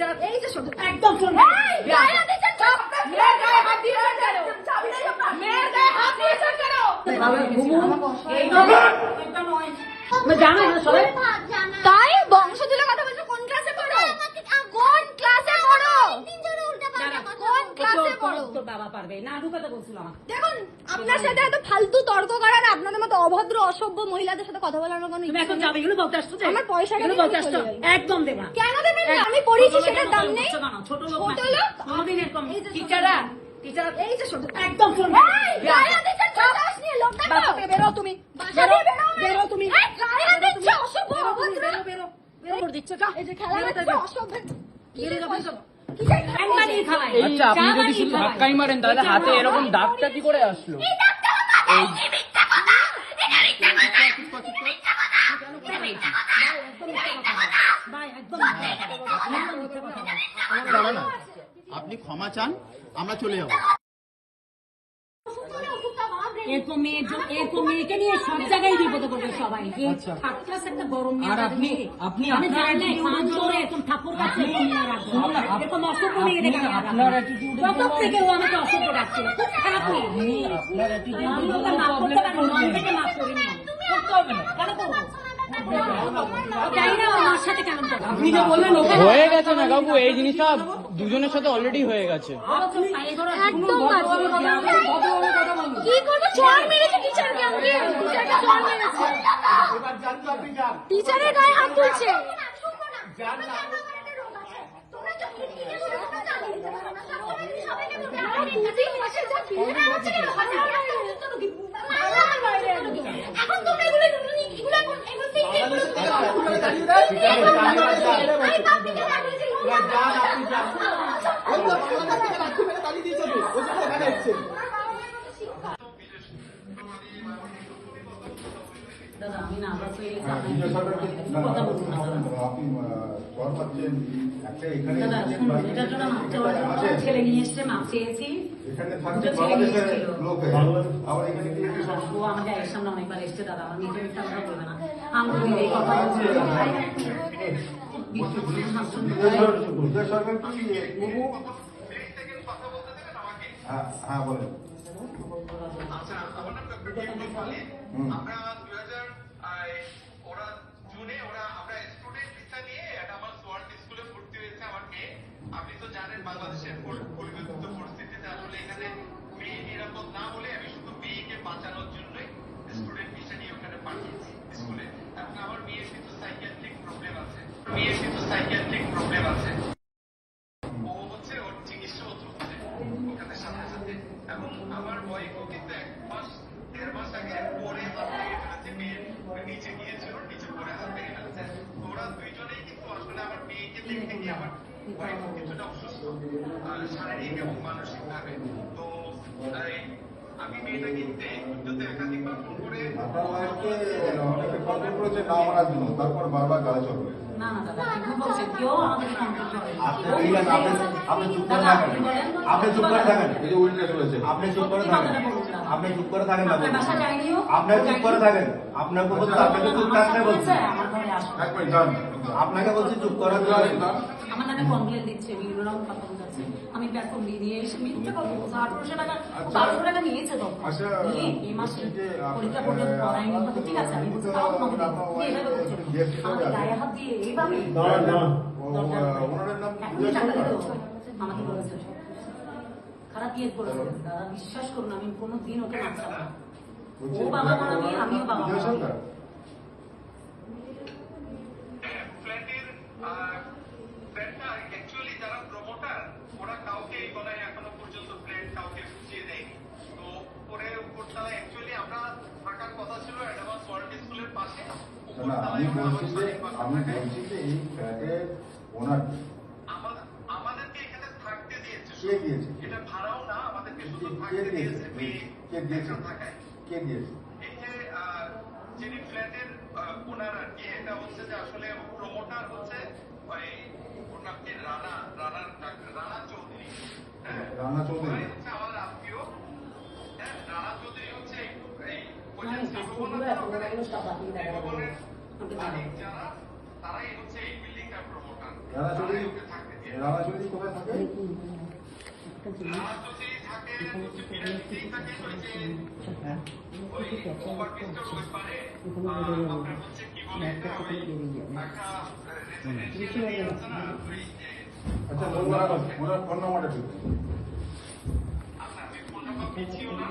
Teacher এই যে শোনো একদম শোন এই, গায়ে হাত দিয়েছেন কেন? মেয়ের গায়ে হাত দিয়েছেন কেন মেয়ের গায়ে হাত দিয়েছেন কেন এই এটা নয় জানো না সবাই তাই বংশ তুলে কথা বলছো কোন ক্লাসে পড়ো কোন ক্লাসে পড়ো কোন ক্লাসে পড়ো তোর বাবা পারবে। না ঢুকাতে বলছিল আমাকে। দেখুন আপনার সাথে এত ফালতু তর্ক করা না আপনাদের মতো অভদ্র অসভ্য মহিলাদের সাথে কথা বলার কোনো তুমি এখন যাবে এগুলো বলতে আসছো আমার পয়সাটা এগুলো বলতে আসছো। একদম দেবা। কেন দেবেন না? আমি পড়েছি ছোট সেটার দাম নেই। ছোট লোক ছোট। লোক? কোনোদিন এরকম টিচাররা টিচার এই যে শোনো একদম শোন এই, গায়ে হাত দিচ্ছেন, ছোট নিয়ে লোকটা তো। বেরো তুমি। বাসা দিয়ে বেরো বেরো তুমি। এই, গায়ে হাত অসভ্য, বেরো বেরো বেরো বেরো। করে যা এই যে খেলা। অসভ্য। বেরো যাবে, আচ্ছা আপনি যদি শুধু ধাক্কাই মারেন তাহলে হাতে এরকম দাগটা কি করে আসলো। আপনি ক্ষমা চান আমরা চলে যাব। ওষুধটা বাবরে। এরকম এরকম মেয়েকে নিয়ে সব জায়গায় বিপদে পড়বে সবাই। যে আচ্ছা। থার্ড ক্লাস একটা গরম মেয়ে আর আপনি আপনি আমি আপনার জানি attitude পাঁচ এর জন্য- জোরে এরকম ঠাকুর কাছে এরকম অসভ্য মেয়ে দেখে আপনার প্রথম জন্য- থেকে ও আমাকে অসভ্য ডাকছিল খুব খারাপ মেয়ে আপনার attitude আমি ওকে মাফ করতে পারি problem থেকে মাফ করিনি করতে হবে না। কেন করব? হয়ে গেছে না কাকু এই জিনিসটা দুজনের সাথে অলরেডি হয়ে গেছে টিচারকে আমাকে টিচারকে চড় মেরেছে টিচারের গায়ে হাত তুলছে এখন তোমরা এগুলো এগুলো এগুলো এগুলো দাদা আমি না বাস হয়ে গেছি হ্যাঁ, আপনার বিজয় সরকারকে না, না, কথা বলুন না দাদা। আপনি আহ, চর পাচ্ছেন একটা এখানে দাদা শুনুন ছেলে নিয়ে এসছে মাপ চেয়েছি হয়ে আবার এখানে কি ও গায়ের সামনে অনেকবার এসছে দাদা আমার নিজের একটা কথা বলবে না আমি এই কথা বলছি হ্যাঁ হ্যাঁ বলেন। আমরা দুই হাজার ওরা জুনে ওরা আমরা স্টুডেন্ট ভিসা নিয়ে একটা আমার সোয়ার্ট স্কুলে ভর্তি হয়েছে আমার মেয়ে। আপনি তো জানেন বাংলাদেশের পরিবর্তিত পরিস্থিতিতে আসলে এখানে মেয়ে নিরাপদ না বলে আমি শুধু মেয়েকে বাঁচানোর জন্যই স্টুডেন্ট ভিসা নিয়ে ওখানে পাঠিয়েছি স্কুলে। এখন আমার মেয়ের কিন্তু সাইকিয়াট্রিক প্রবলেম আছে। মেয়ের কিন্তু সাইকিয়াট্রিক প্রবলেম আছে ও হচ্ছে ওর চিকিৎসাও চলছে ওখানে সাথে সাথে এবং আমার ওয়াইফও কিন্তু এক মাস দেড় মাস আগে পরে হাত ভেঙে ফেলেছে মেয়ে নিচে গিয়েছিল নিচে পরে হাত ভেঙে ফেলেছে তো ওরা দুইজনেই কিন্তু আসলে আমার মেয়েকে দেখতে গিয়ে আমার ওয়াইফও কিছুটা অসুস্থ শারীরিক এবং মানসিক ভাবে তো আমি মেয়েটা কিনতে যদি একাধিকবার ফোন করে অনেকে কন্ট্রোল করেছে না। মানার জন্য তারপর বারবার গাড়ি চলবে। আপনি চুপ করে থাকেন। আপনি চুপ করে থাকেন। আপনি চুপ করে থাকেন। আপনি চুপ করে থাকেন। আপনার আপনি চুপ করে থাকেন আপনাকে বলছি চুপ থাকতে বলছি আপনাকে বলছি চুপ করার জন্য। আমার নামে কমপ্লেন দিচ্ছে বিভিন্ন রকম কথা বলছে আমি বেতন দিয়ে দিয়ে এসে মিথ্যে কথা বলছে। আঠারোশো টাকা বারোশো টাকা নিয়েছে তখন। আচ্ছা, নিয়ে এই মাসে পরীক্ষা পর্যন্ত পড়ায়নি ঠিক আছে আমি বলছি তাও তোমাকে। তুমি এভাবে আমাকে গায়ে হাত দিয়ে এইভাবে এখনই টাকা দিতে? হবে। আমাকে বলেছে। খারাপ ইয়ে করেছে। দাদা বিশ্বাস করুন আমি কোনো দিন ওকে মানতাম না। ও বাবা মা আমি, আমিও বাবা বিজয় মা। না, আমি বলছি যে আমার আমি বলছি যে এই ফ্ল্যাটের ওনার আমাদেরকে এখানে থাকতে দিয়েছে কে দিয়েছে? এটা ভাড়াও না আমাদেরকে শুধু থাকতে দিয়েছে? কে দিয়েছে? কে দিয়েছে? এই যে যিনি ফ্ল্যাটের ওনার আর কি এটা হচ্ছে যে আসলে প্রমোটার হচ্ছে ওই ওর নাম কি রানা রানার রানা চৌধুরী। হ্যাঁ? রানা চৌধুরী। হচ্ছে আমাদের আত্মীয়। হ্যাঁ রানা চৌধুরী হচ্ছে এই ওই যে ওখানে, আচ্ছা ওনার ফোন নাম্বারটা ঠিক আপনার ওই ফোন নাম্বার পিছিও না?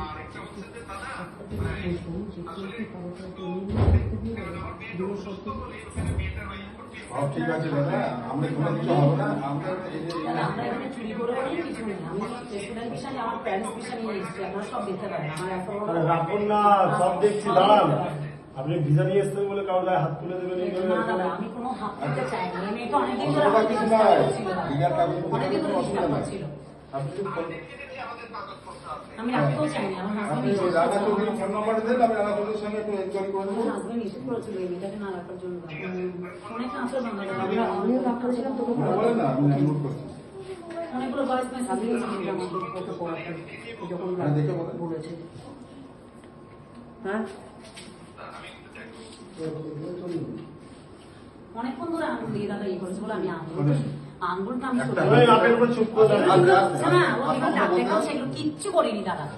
আর একটা হচ্ছে যে দাদা আসলে ঠিক আছে দাদা আমরা কোনো কিছু হবে না আমরা এই যে আমরা এখানে চুরি করে অনেক কিছু নেই আমি স্টুডেন্ট ভিসা আমার প্যারেন্টস ভিসা নিয়ে এসেছি আপনারা সব দিতে পারেন আমার এখন আরে রাখুন না সব দেখছি দাঁড়ান। আপনি ভিসা নিয়ে এসছেন বলে কারোর গায়ে হাত তুলে দেবেন এই করে আমি কোনো হাত আমি অনেকদিন ধরে অনেকদিন অসুবিধা নাই। আপনি আমি রাখতেও চাই না আমার হাজবেন্ড ওই রানা চৌধুরীর ফোন নাম্বারটা দেন আমি রানা সঙ্গে একটু এনকোয়ারি করে দেবো হাজবেন্ড নিষেধ করেছিল এই মেয়েটাকে না রাখার জন্য। অনেক ট্রান্সফার বন্ধ আমিও রাখতে ছিলাম তোকে হ্যাঁ, না আমি নোট করছি। অনেকগুলো দিয়েছি কত পড়াতে। যখন হ্যাঁ, বলেছে। হ্যাঁ? অনেকক্ষণ ধরে আঙুল দিয়ে দাদা ইয়ে করেছে বলে আমি আঙুল আঙুলটা আমি। আচ্ছা, কিচ্ছু করিনি দাদা।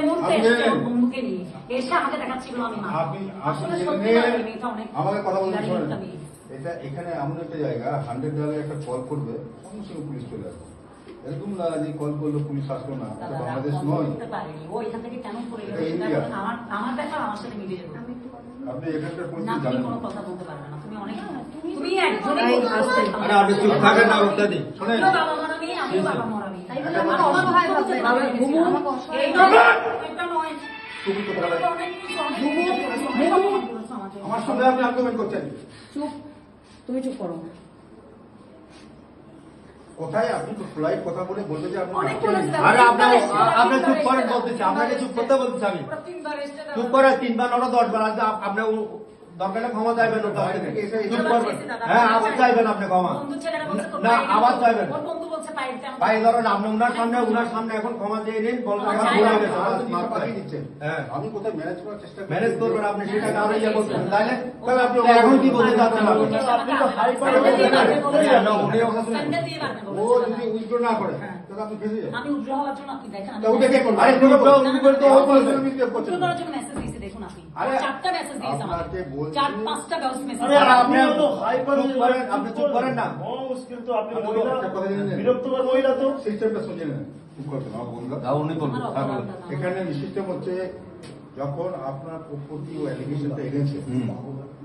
মুহূর্তে আপনি- এসছে ওর বন্ধুকে নিয়ে। এসে আমাকে দেখাচ্ছিল আমি আমাকে কথা বলতে। এটা এখানে এমন একটা জায়গা হান্ড্রেড ডালে একটা কল করবে সঙ্গে সঙ্গে পুলিশ চলে আসবে। এরকম না যে কল করল পুলিশ আসলো না বাংলাদেশ নয়। আমার আমার ব্যাপার আমার সাথে মিলে যাবে। আপনি এখানকার পরিস্থিতি জানেন না। তুমি চুপ করো কোথায় আপনি তো ফ্লাইট কথা বলে বলবে যে আপনি অনেক ডাক্তার বলেছে নেই। দাদা। আরে আপনার আপনি চুপ করেন বলতেছি, আপনাকে চুপ করতে বলতেছি আমি চুপ করে তিনবার নটা দশ বার আছে আপনি দরকারে ক্ষমা চাইবেন ওর কাছ থেকে। চুপ হ্যাঁ আবার চাইবেন। আপনি ক্ষমা। না আবার চাইবেন। ভাই ধরেন আপনি উনার সামনে উনার সামনে এখন ক্ষমা চেয়ে নিন আমার ভুল হয়ে গেছে। আমার কিছু। হ্যাঁ। আমি কোথায় ম্যানেজ করার চেষ্টা ম্যানেজ করবেন আপনি সেটা আরও ইয়ে করছেন তাহলে তাহলে আপনি এখন কি বলতে চাচ্ছেন আপনি? আপনি তো হাই পারে বলছেন। না, উনি ওখানে শুনে- স্যান্ডেল দিয়ে মারবে ও যদি উইথড্র না করে তাহলে আপনি ফেসে যাবেন। আমি উজ্জ্বল হওয়ার জন্য আপনি দেখেন আমি তা ওটা কে করবে? আরে তুমি তো উনি করে তো ও বলছে। উজ্জ্বল করার জন্য মেসেজ দিয়েছে দেখুন আপনি চারটা মেসেজ দিয়েছে আমাকে। চার পাঁচটা মেসেজ আপনি আপনি তো হাইপার করেন, আপনি চুপ করেন না। বড় মুশকিল তো আপনি আপনি মহিলা। একটা কথা জেনে নেন। বিরক্তকর মহিলা তো। সিস্টেমটা শুনে নেন। খুব কথা আমার বন্ধুরা। তা উনি বলবেন আমার হ্যাঁ, বলুন। এখানে সিস্টেম হচ্ছে যখন আপনার প্রতি ও অ্যালিগেশনটা এনেছে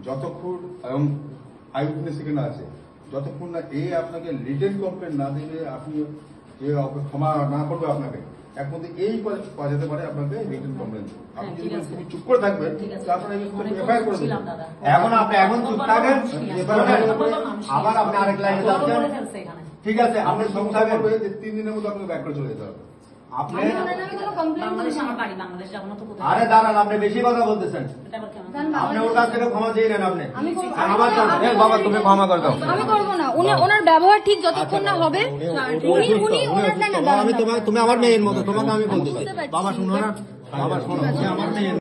যতক্ষণ এবং আই উইটনেস এখানে আছে যতক্ষণ না এ আপনাকে রিটেন কমপ্লেন না দিলে আপনি এ ক্ষমা না করবে আপনাকে একমধ্যে এই পাওয়া যেতে পারে আপনাকে রিটেন কমপ্লেন আপনি যদি আছে। চুপ করে থাকবেন ঠিক তারপরে এফআইআর করে দেবেন এখন আপনি এখন চুপ থাকেন আবার আপনি আরেক লাইনে যাচ্ছেন। ঠিক আছে আপনি চুপ সমস্যা করবে যে তিন দিনের মধ্যে আপনাকে ব্যাক করে চলে যেতে হবে। আরে দাঁড়ান আপনি বেশি কথা বলতেছেন। আপনি ওর কাছ থেকে ক্ষমা চেয়ে নেন আপনি। আমি করবো- আর আমার তো- বাবা তুমি ক্ষমা করে দাও। আমি করব না। উনি ওনার ব্যবহার ঠিক যতক্ষণ না হবে উনি উনি ওনার না না আমি তোমার তুমি আমার মেয়ের মতো। তোমাকে আমি বলতে পারি। চাই বাবা শুনো না। বাবা শোনো। আমার মেয়ের